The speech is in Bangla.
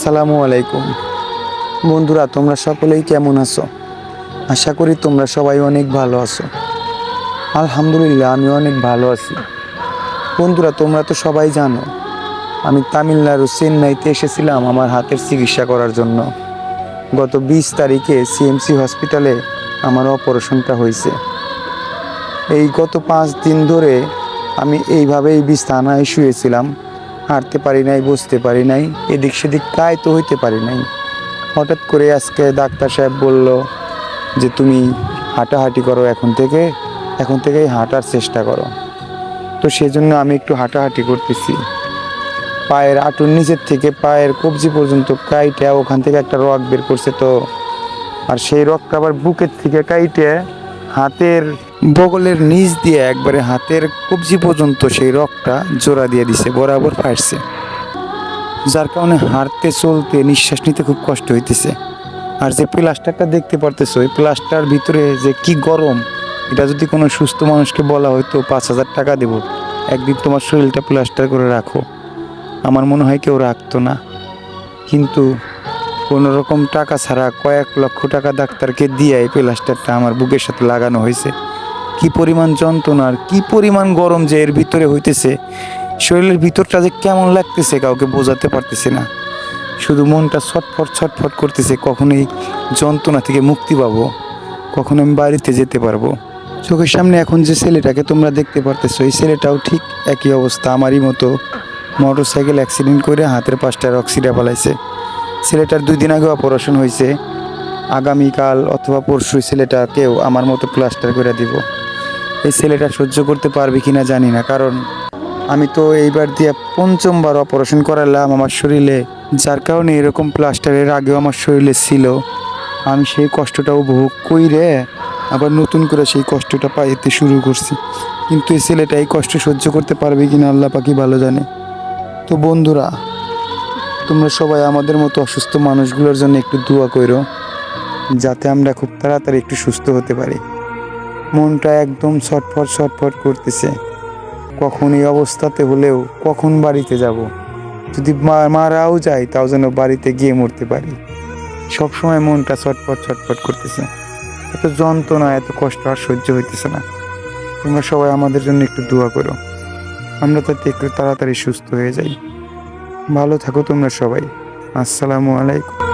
আসসালামু আলাইকুম। বন্ধুরা, তোমরা সকলেই কেমন আছো? আশা করি তোমরা সবাই অনেক ভালো আছো। আলহামদুলিল্লাহ, আমি অনেক ভালো আছি। বন্ধুরা, তোমরা তো সবাই জানো, আমি তামিলনাড়ু চেন্নাইতে এসেছিলাম আমার হাতের চিকিৎসা করার জন্য। গত বিশ তারিখে সিএমসি হসপিটালে আমার অপারেশনটা হয়েছে। এই গত পাঁচ দিন ধরে আমি এইভাবেই বিছানায় শুয়েছিলাম। হাঁটতে পারি নাই বসতে পারি নাই, এদিক সেদিক কায় তো হইতে পারি নাই। হঠাৎ করে আজকে ডাক্তার সাহেব বলল যে, তুমি হাঁটাহাঁটি করো এখন থেকে, এখন থেকেই হাঁটার চেষ্টা করো। তো সেজন্য আমি একটু হাঁটাহাঁটি করতেছি। পায়ের আঁটুর নিচের থেকে পায়ের কবজি পর্যন্ত কাইটে ওখান থেকে একটা রক বের করছে তো। আর সেই রকটা আবার বুকের থেকে কাইটে হাতের বগলের নিচ দিয়ে একবারে হাতের কবজি পর্যন্ত সেই রকটা জোড়া দিয়ে দিছে, বরাবর ফাটছে। যার কারণে হাঁটতে চলতে নিঃশ্বাস নিতে খুব কষ্ট হইতেছে। আর যে প্লাস্টারটা দেখতে পারতেছো ওই প্লাস্টার ভিতরে যে কি গরম, এটা যদি কোনো সুস্থ মানুষকে বলা হয়তো পাঁচ হাজার টাকা দেব। একদিন তোমার শরীরটা প্লাস্টার করে রাখো। আমার মনে হয় কেউ রাখতো না। কিন্তু কোনো রকম টাকা ছাড়া কয়েক লক্ষ টাকা ডাক্তারকে দিয়ে এই প্লাস্টারটা আমার বুকের সাথে লাগানো হয়েছে। কি পরিমাণ যন্ত্রণা আর কি পরিমাণ গরম যে এর ভিতরে হইতেছে, শরীরের ভিতরটা যে কেমন লাগতেছে কাউকে বোঝাতে পারতেছে না। শুধু মনটা ছটফট ছটফট করতেছে কখন এই যন্ত্রণা থেকে মুক্তি পাবো কখন আমি বাড়িতে যেতে পারব। চোখের সামনে এখন যে ছেলেটাকে তোমরা দেখতে পারতেছো, এই ছেলেটাও ঠিক একই অবস্থা, আমারই মতো মোটর সাইকেল অ্যাক্সিডেন্ট করে হাতের পাঁচটা রক্সিডা পালাইছে। ছেলেটার দুই দিন আগে অপারেশন হয়েছে। আগামীকাল অথবা পরশু ছেলেটাকেও আমার মতো প্লাস্টার করে দিব। এই ছেলেটা সহ্য করতে পারবে কি না জানি না, কারণ আমি তো এইবার দিয়ে পঞ্চমবার অপারেশন করালাম। আমার শরীরে যার কারণে এরকম প্লাস্টারের আগেও আমার শরীরে ছিল। আমি সেই কষ্টটা উপভোগ কইরে আবার নতুন করে সেই কষ্টটা পাইতে শুরু করছি। কিন্তু এই ছেলেটা এই কষ্ট সহ্য করতে পারবে কি না আল্লাহ পাখি ভালো জানে। তো বন্ধুরা তোমরা সবাই আমাদের মতো অসুস্থ মানুষগুলোর জন্য একটু দোয়া করো, যাতে আমরা খুব তাড়াতাড়ি একটু সুস্থ হতে পারি। মনটা একদম ছটফট ছটফট করতেছে। কখন এই অবস্থাতে হলেও কখন বাড়িতে যাব? যদি মারাও যায়, তাও যেন বাড়িতে গিয়ে মরতে পারি। সবসময় মনটা ছটফট ছটফট করতেছে। এত যন্ত্রণা, এত কষ্ট আর সহ্য হইতেছে না। তোমরা সবাই আমাদের জন্য একটু দোয়া করো। আমরা তাতে একটু তাড়াতাড়ি সুস্থ হয়ে যাই। ভালো থাকো তোমরা সবাই। আসসালামু আলাইকুম।